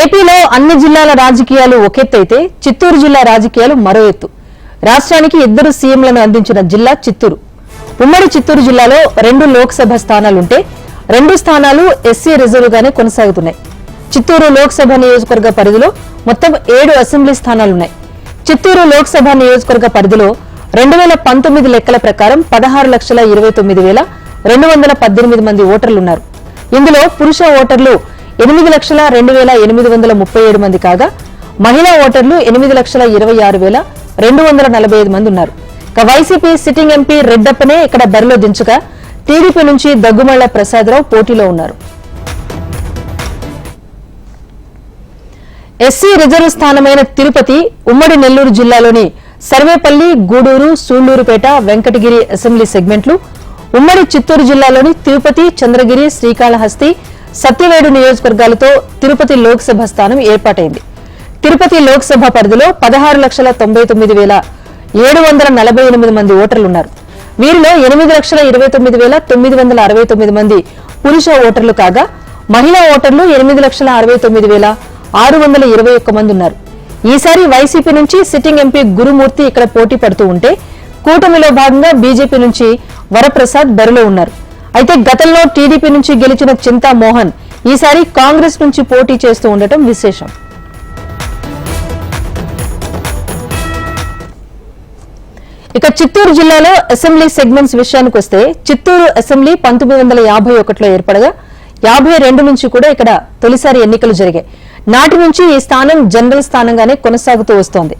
ఏపీలో అన్ని జిల్లాల రాజకీయాలు ఒకెత్తైతే చిత్తూరు జిల్లా రాజకీయాలు మరో ఎత్తు. రాష్ట్రానికి ఇద్దరు సీఎంలను అందించిన జిల్లా చిత్తూరు. ఉమ్మడి చిత్తూరు జిల్లాలో రెండు లోక్సభ స్థానాలుంటే రెండు స్థానాలు ఎస్సీ రిజర్వ్గానే కొనసాగుతున్నాయి. చిత్తూరు లోక్సభ నియోజకవర్గ పరిధిలో మొత్తం ఏడు అసెంబ్లీ స్థానాలున్నాయి. చిత్తూరు లోక్సభ నియోజకవర్గ పరిధిలో రెండు వేల పంతొమ్మిది లెక్కల ప్రకారం పదహారు లక్షల ఇరవై తొమ్మిది వేల రెండు వందల పద్దెనిమిది మంది ఓటర్లున్నారు. ఇందులో పురుష ఓటర్లు ఎనిమిది లక్షల రెండు వేల ఎనిమిది వందల ముప్పై ఏడు మంది కాగా మహిళా ఓటర్లు ఎనిమిది లక్షల ఇరవై ఆరు వేల రెండు వందల నలభై ఐదు మంది ఉన్నారు. ఇక వైసీపీ సిట్టింగ్ ఎంపీ రెడ్డప్పనే ఇక్కడ బరిలో దించగా టీడీపీ నుంచి దగ్గుమళ్ళ ప్రసాదరావు పోటీలో ఉన్నారు. ఎస్సీ రిజర్వ్ స్థానమైన తిరుపతి ఉమ్మడి నెల్లూరు జిల్లాలోని సర్వేపల్లి గూడూరు సూళ్ళూరుపేట వెంకటగిరి అసెంబ్లీ సెగ్మెంట్లు ఉమ్మడి చిత్తూరు జిల్లాలోని తిరుపతి చంద్రగిరి శ్రీకాళహస్తి సత్యవేడు నియోజకవర్గాలతో తిరుపతి లోక్సభ స్థానం ఏర్పాటైంది. తిరుపతి లోక్సభ పరిధిలో పదహారు లక్షల తొంభై తొమ్మిది వేల ఏడు వందల నలభై ఎనిమిది మంది ఓటర్లున్నారు. వీరిలో ఎనిమిది లక్షల ఇరవై తొమ్మిది వేల తొమ్మిది వందల అరవై తొమ్మిది మంది పురుష ఓటర్లు కాగా మహిళా ఓటర్లు ఎనిమిది లక్షల అరవై తొమ్మిది వేల ఆరు వందల ఇరవై ఒక్క మంది ఉన్నారు. ఈసారి వైసీపీ నుంచి సిట్టింగ్ ఎంపీ గురుమూర్తి ఇక్కడ పోటీ పడుతూ ఉంటే కూటమిలో భాగంగా బీజేపీ నుంచి వరప్రసాద్ బరిలో ఉన్నారు. అయితే గతంలో టీడీపీ నుంచి గెలిచిన చింతా మోహన్ ఈసారి కాంగ్రెస్ నుంచి పోటీ చేస్తూ ఉండటం విశేషం. ఇక చిత్తూరు జిల్లాలో అసెంబ్లీ సెగ్మెంట్స్ విషయానికి వస్తే చిత్తూరు అసెంబ్లీ పంతొమ్మిది వందల యాభై ఒకటిలో ఏర్పడగా యాభై రెండు నుంచి కూడా ఇక్కడ తొలిసారి ఎన్నికలు జరిగాయి. నాటి నుంచి ఈ స్థానం జనరల్ స్థానంగానే కొనసాగుతూ వస్తోంది.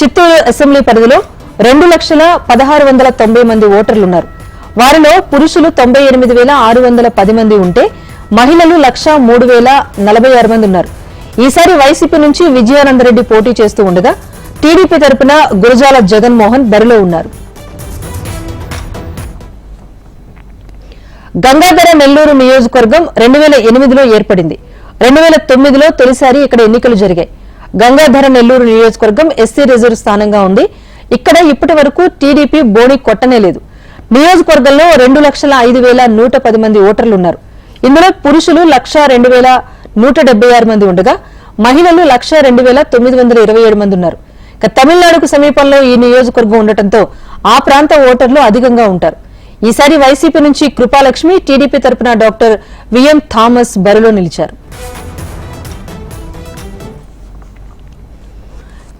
చిత్తూరు అసెంబ్లీ పరిధిలో రెండు లక్షల పదహారు వందల తొంభై మంది ఓటర్లున్నారు వారిలో పురుషులు తొంభై ఎనిమిది వేల ఆరు వందల పది మంది ఉంటే మహిళలు లక్ష మూడు వేల నలభై ఆరు మంది ఉన్నారు. ఈసారి వైసీపీ నుంచి విజయానందరెడ్డి పోటీ చేస్తూ ఉండగా టీడీపీ తరపున గురజాల జగన్మోహన్ బరిలో ఉన్నారు. గంగాధర నెల్లూరు నియోజకవర్గం రెండు వేల ఎనిమిదిలో ఏర్పడింది. రెండు వేల తొమ్మిదిలో తొలిసారి ఇక్కడ ఎన్నికలు జరిగాయి. గంగాధర నెల్లూరు నియోజకవర్గం ఎస్సీ రిజర్వ్ స్థానంగా ఉంది. ఇక్కడ ఇప్పటి వరకు టీడీపీ బోణి కొట్టనే లేదు. నియోజకవర్గంలో రెండు లక్షల ఐదు వేల నూట పది మంది ఓటర్లు ఉన్నారు ఇందులో పురుషులు లక్ష రెండు వేల నూట డెబ్బై ఆరు మంది ఉండగా మహిళలు లక్ష రెండు వేల తొమ్మిది వందల ఇరవై ఏడు మంది ఉన్నారు. ఇక తమిళనాడుకు సమీపంలో ఈ నియోజకవర్గం ఉండటంతో ఆ ప్రాంత ఓటర్లు అధికంగా ఉంటారు. ఈసారి వైసీపీ నుంచి కృపాలక్ష్మి టీడీపీ తరపున డాక్టర్ విఎం థామస్ బరిలో నిలిచారు.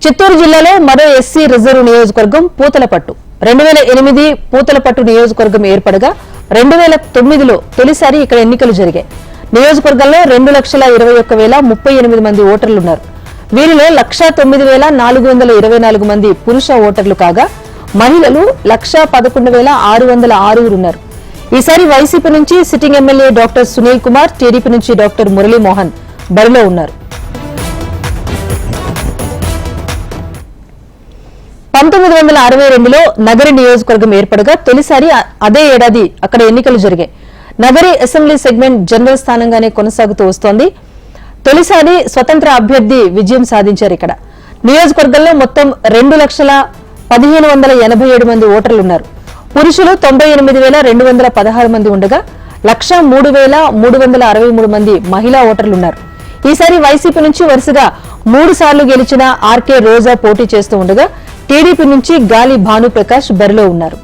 చిత్తూరు జిల్లాలో మరో ఎస్సీ రిజర్వ్ నియోజకవర్గం పూతలపట్టు. రెండు వేల ఎనిమిది పూతలపట్టు నియోజకవర్గం ఏర్పడగా రెండు వేల తొమ్మిదిలో తొలిసారి ఇక్కడ ఎన్నికలు జరిగాయి. నియోజకవర్గంలో రెండు లక్షల ఇరవై ఒక్క వేల ముప్పై ఎనిమిది మంది ఓటర్లున్నారు. వీరిలో లక్షా తొమ్మిది వేల నాలుగు వందల ఇరవై నాలుగు మంది పురుష ఓటర్లు కాగా మహిళలు లక్షా పదకొండు వేల ఆరు వందల ఆరుగురు ఉన్నారు ఈసారి వైసీపీ నుంచి sitting MLA doctor Sunil Kumar TDP నుంచి డాక్టర్ మురళీమోహన్ బరిలో ఉన్నారు. పంతొమ్మిది వందల అరవై రెండులో నగరి నియోజకవర్గం ఏర్పడగా తొలిసారి అదే ఏడాది అక్కడ ఎన్నికలు జరిగాయి. నగరి అసెంబ్లీ సెగ్మెంట్ జనరల్ స్థానంగానే కొనసాగుతూ వస్తోంది. తొలిసారి స్వతంత్ర అభ్యర్థి విజయం సాధించారు ఇక్కడ. నియోజకవర్గంలో మొత్తం రెండు లక్షల పదిహేను వందల ఎనభై ఏడు మంది ఓటర్లు ఉన్నారు. పురుషులు తొంభై ఎనిమిది వేల రెండు వందల పదహారు మంది ఉండగా లక్ష మూడు వేల మూడు వందల అరవై మూడు మంది మహిళా ఓటర్లు ఉన్నారు. ఈసారి వైసీపీ నుంచి వరుసగా మూడు సార్లు గెలిచిన ఆర్కే రోజా పోటీ చేస్తూ ఉండగా టీడీపీ నుంచి గాలి భానుప్రకాష్ బరిలో ఉన్నారు.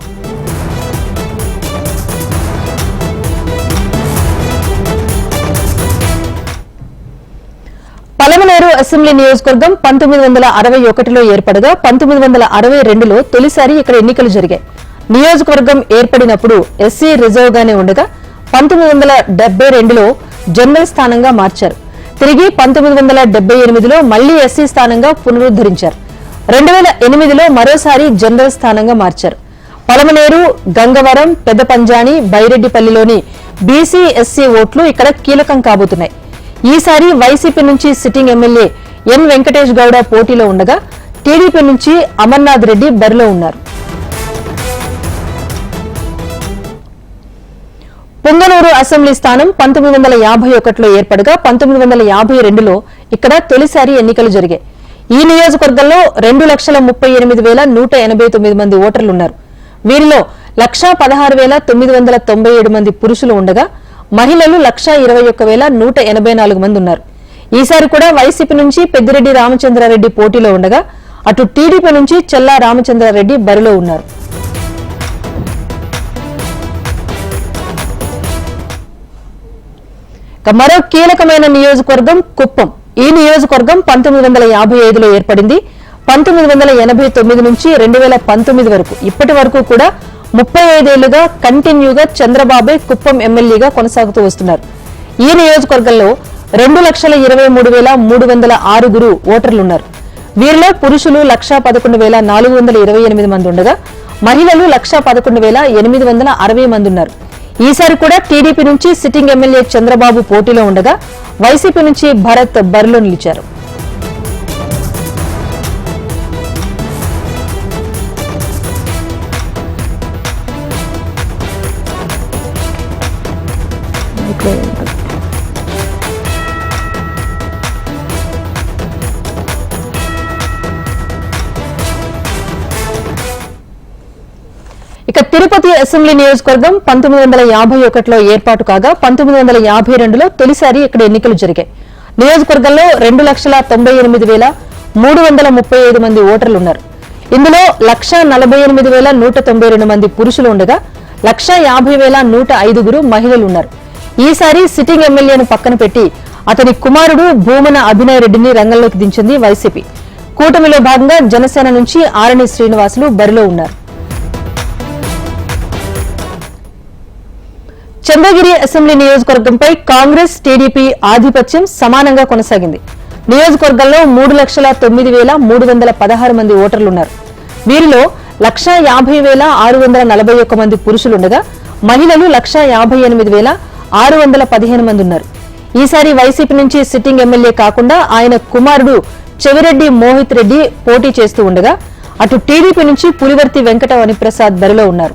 పలమనేరు అసెంబ్లీ నియోజకవర్గం పంతొమ్మిది వందల అరవై ఒకటిలో ఏర్పడగా పంతొమ్మిది వందల అరవై రెండులో తొలిసారి ఇక్కడ ఎన్నికలు జరిగాయి. నియోజకవర్గం ఏర్పడినప్పుడు ఎస్సీ రిజర్వ్ గానే ఉండగా పంతొమ్మిది వందల డెబ్బై రెండులో జనరల్ స్థానంగా మార్చారు. తిరిగి పంతొమ్మిది వందల డెబ్బై ఎనిమిదిలో మళ్ళీ ఎస్సీ స్థానంగా పునరుద్ధరించారు. రెండు వేల ఎనిమిదిలో మరోసారి జనరల్ స్థానంగా మార్చారు. పలమనేరు గంగవరం పెద్ద పంజాని బైరెడ్డిపల్లిలోని బీసీ ఎస్సీ ఓట్లు ఇక్కడ కీలకం కాబోతున్నాయి. ఈసారి వైసీపీ నుంచి sitting MLA N Venkatesh Gowda పోటీలో ఉండగా టీడీపీ నుంచి అమర్నాథ్ రెడ్డి బరిలో ఉన్నారు. పుంగనూరు అసెంబ్లీ స్థానం పంతొమ్మిది వందల యాభై ఒకటిలో ఏర్పడగా పంతొమ్మిది వందల యాభై రెండులో ఇక్కడ తొలిసారి ఎన్నికలు జరిగాయి. ఈ నియోజకవర్గంలో రెండు లక్షల ముప్పై ఎనిమిది వేల నూట ఎనభై తొమ్మిది మంది ఓటర్లున్నారు వీరిలో లక్షా పదహారు వేల తొమ్మిది వందల తొంభై ఏడు మంది పురుషులు ఉండగా మహిళలు లక్షా ఇరవై ఒక్క వేల నూట ఎనభై నాలుగు మంది ఉన్నారు. ఈసారి కూడా వైసీపీ నుంచి పెద్దిరెడ్డి రామచంద్రారెడ్డి పోటీలో ఉండగా అటు టీడీపీ నుంచి చెల్లా రామచంద్రారెడ్డి బరిలో ఉన్నారు. మరో కీలకమైన నియోజకవర్గం కుప్పం. ఈ నియోజకవర్గం పంతొమ్మిది వందల యాభై ఐదులో ఏర్పడింది. పంతొమ్మిది వందల ఎనభై తొమ్మిది నుంచి రెండు వేల పంతొమ్మిది వరకు. ఇప్పటి వరకు కూడా ముప్పై ఐదేళ్ళుగా కంటిన్యూగా చంద్రబాబే కుప్పం ఎమ్మెల్యేగా కొనసాగుతూ వస్తున్నారు. ఈ నియోజకవర్గంలో రెండు లక్షల ఇరవై మూడు వేల మూడు వందల ఆరుగురు ఓటర్లున్నారు. వీరిలో పురుషులు లక్షా పదకొండు వేల నాలుగు వందల ఇరవై ఎనిమిది మంది ఉండగా మహిళలు లక్షా పదకొండు వేల ఎనిమిది వందల అరవై మంది ఉన్నారు. ఈసారి కూడా టీడీపీ నుంచి సిట్టింగ్ ఎమ్మెల్యే చంద్రబాబు పోటీలో ఉండగా వైసీపీ నుంచి భరత్ బరిలో నిలిచారు. ఇక తిరుపతి అసెంబ్లీ నియోజకవర్గం పంతొమ్మిది వందల యాభై ఒకటిలో ఏర్పాటు కాగా పంతొమ్మిది వందల యాభై రెండులో తొలిసారి ఇక్కడ ఎన్నికలు జరిగాయి. నియోజకవర్గంలో రెండు లక్షల తొంభై ఎనిమిది వేల మూడు వందల ముప్పై ఐదు మంది ఓటర్లు ఉన్నారు ఇందులో లక్ష నలభై ఎనిమిది వేల నూట తొంభై రెండు మంది పురుషులు ఉండగా లక్ష యాభై వేల నూట ఐదుగురు మహిళలు ఉన్నారు ఈసారి సిట్టింగ్ ఎమ్మెల్యేను పక్కన పెట్టి అతని కుమారుడు భూమన అభినయ్ రెడ్డిని రంగంలోకి దించింది వైసీపీ. కూటమిలో భాగంగా జనసేన నుంచి ఆరణి శ్రీనివాసులు బరిలో ఉన్నారు. చంద్రగిరి అసెంబ్లీ నియోజకవర్గంపై కాంగ్రెస్ టీడీపీ ఆధిపత్యం సమానంగా కొనసాగింది. నియోజకవర్గంలో మూడు లక్షల తొమ్మిది వేల మూడు వందల పదహారు మంది ఓటర్లున్నారు. వీరిలో లక్షా యాభై వేల ఆరు వందల నలభై ఒక్క మంది పురుషులుండగా మహిళలు లక్ష యాభై ఎనిమిది వేల ఆరు వందల పదిహేను మంది ఉన్నారు ఈసారి వైసీపీ నుంచి సిట్టింగ్ ఎమ్మెల్యే కాకుండా ఆయన కుమారుడు చెవిరెడ్డి మోహిత్ రెడ్డి పోటీ చేస్తూ ఉండగా అటు టీడీపీ నుంచి పులివర్తి వెంకట వనిప్రసాద్ బరిలో ఉన్నారు.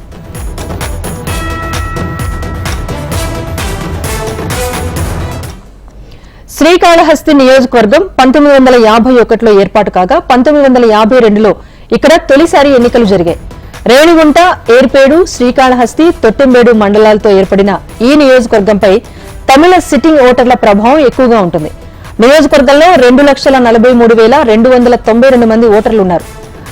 శ్రీకాళహస్తి నియోజకవర్గం పంతొమ్మిది వందల యాభై ఒకటిలో ఏర్పాటు కాగా పంతొమ్మిది వందల యాభై రెండులో ఇక్కడ తొలిసారి ఎన్నికలు జరిగాయి. రేణిగుంట ఏర్పేడు శ్రీకాళహస్తి తొట్టెంబేడు మండలాలతో ఏర్పడిన ఈ నియోజకవర్గంపై తమిళ సిట్టింగ్ ఓటర్ల ప్రభావం ఎక్కువగా ఉంటుంది. నియోజకవర్గంలో రెండు లక్షల నలభై మూడు వేల రెండు వందల తొంభై రెండు మంది ఓటర్లు ఉన్నారు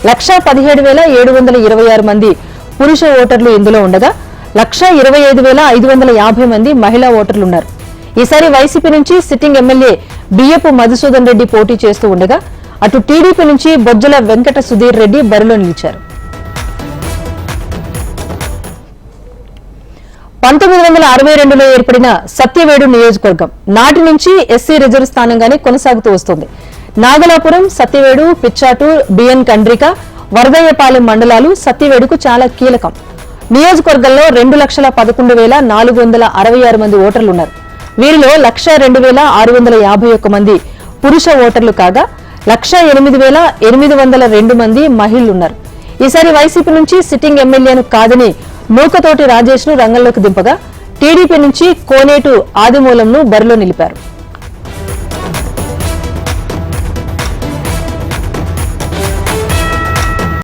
లక్షా పదిహేడు వేల ఏడు వందల ఇరవై ఆరు మంది పురుష ఓటర్లు ఇందులో ఉండగా లక్షా ఇరవై ఐదు వేల ఐదు వందల యాభై మంది మహిళా ఓటర్లు ఉన్నారు ఈసారి వైసీపీ నుంచి సిట్టింగ్ ఎమ్మెల్యే బియ్యపు మధుసూదన్ రెడ్డి పోటీ చేస్తూ ఉండగా అటు టీడీపీ నుంచి బొజ్జల వెంకట సుధీర్ రెడ్డి బరిలో నిలిచారు. పంతొమ్మిది వందల అరవై రెండులో ఏర్పడిన సత్యవేడు నియోజకవర్గం నాటి నుంచి ఎస్సీ రిజర్వ్ స్థానంగానే కొనసాగుతూ వస్తోంది. నాగలాపురం సత్యవేడు పిచ్చాటు బిఎన్ కండ్రిక వరదయ్యపాలెం మండలాలు సత్యవేడుకు చాలా కీలకం. నియోజకవర్గంలో రెండు లక్షల పదకొండు వేల నాలుగు వందల అరవై ఆరు మంది ఓటర్లున్నారు వీరిలో లక్ష రెండు వేల ఆరు వందల యాభై ఒక్క మంది పురుష ఓటర్లు కాగా లక్ష ఎనిమిది వేల ఎనిమిది వందల రెండు మంది మహిళలున్నారు. ఈసారి వైసీపీ నుంచి సిట్టింగ్ ఎమ్మెల్యేను కాదని మూకతోటి రాజేష్ను రంగంలోకి దింపగా టీడీపీ నుంచి కోనేటు ఆదిమూలంను బరిలో నిలిపారు.